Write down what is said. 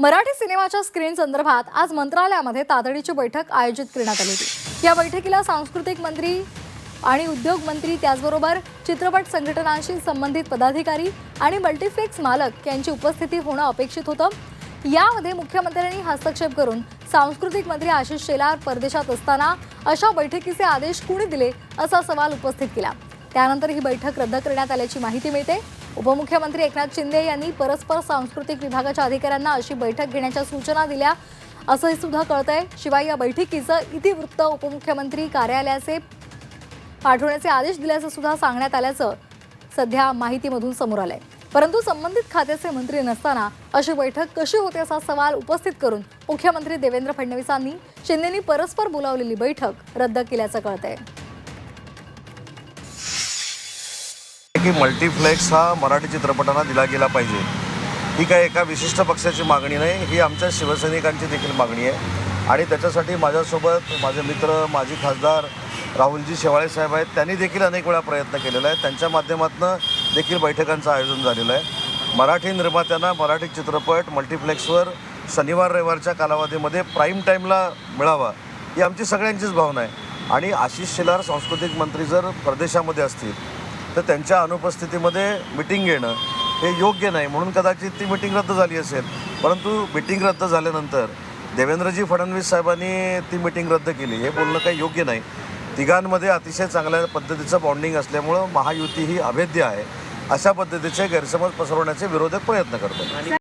मराठी सिनेमाच्या स्क्रीन संदर्भात आज मंत्रालयामध्ये तातडीची बैठक आयोजित करण्यात आली होती. या बैठकीला सांस्कृतिक मंत्री आणि उद्योग मंत्री त्याचबरोबर चित्रपट संघटनांशी संबंधित पदाधिकारी आणि मल्टीप्लेक्स मालक यांची उपस्थिती होणं अपेक्षित होतं. यामध्ये मुख्यमंत्र्यांनी हस्तक्षेप करून सांस्कृतिक मंत्री आशिष शेलार परदेशात असताना अशा बैठकीचे आदेश कुणी दिले असा सवाल उपस्थित केला. त्यानंतर ही बैठक रद्द करण्यात आल्याची माहिती मिळते. उपमुख्यमंत्री एकनाथ शिंदे यांनी परस्पर सांस्कृतिक विभागाच्या अधिकाऱ्यांना अशी बैठक घेण्याच्या सूचना दिल्या. असंही सुद्धा कळतंय. शिवाय या बैठकीचं इतिवृत्त उपमुख्यमंत्री कार्यालयाचे पाठवण्याचे आदेश दिल्याचं सुद्धा सांगण्यात आल्याचं सध्या माहितीमधून समोर आलंय. परंतु संबंधित खात्याचे मंत्री नसताना अशी बैठक कशी होते असा सवाल उपस्थित करून मुख्यमंत्री देवेंद्र फडणवीसांनी शिंदेनी परस्पर बोलावलेली बैठक रद्द केल्याचं कळतंय. की मल्टीफ्लेक्स हा मराठी चित्रपटांना दिला गेला पाहिजे. ही काय एका विशिष्ट पक्षाची मागणी नाही ही आमच्या शिवसैनिकांची देखील मागणी आहे. आणि त्याच्यासाठी माझ्यासोबत माझे मित्र माजी खासदार राहुलजी शेवाळे साहेब आहेत. त्यांनी देखील अनेक वेळा प्रयत्न केलेला आहे. त्यांच्या माध्यमातून देखील बैठकांचं आयोजन झालेलं आहे. मराठी निर्मात्यांना मराठी चित्रपट मल्टीप्लेक्सवर शनिवार रविवारच्या कालावधीमध्ये प्राईम टाईमला मिळावा ही आमची सगळ्यांचीच भावना आहे. आणि आशिष शेलार सांस्कृतिक मंत्री जर परदेशामध्ये असतील तर त्यांच्या अनुपस्थितीमध्ये मिटिंग घेणं हे योग्य नाही. म्हणून कदाचित ती मिटिंग रद्द झाली असेल. परंतु मिटिंग रद्द झाल्यानंतर देवेंद्रजी फडणवीस साहेबांनी ती मिटिंग रद्द केली. हे बोलणं काही योग्य नाही. तिघांमध्ये अतिशय चांगल्या पद्धतीचं बॉन्डिंग असल्यामुळं महायुती ही अभेद्य आहे. अशा पद्धतीचे गैरसमज पसरवण्याचे विरोधक प्रयत्न करतात.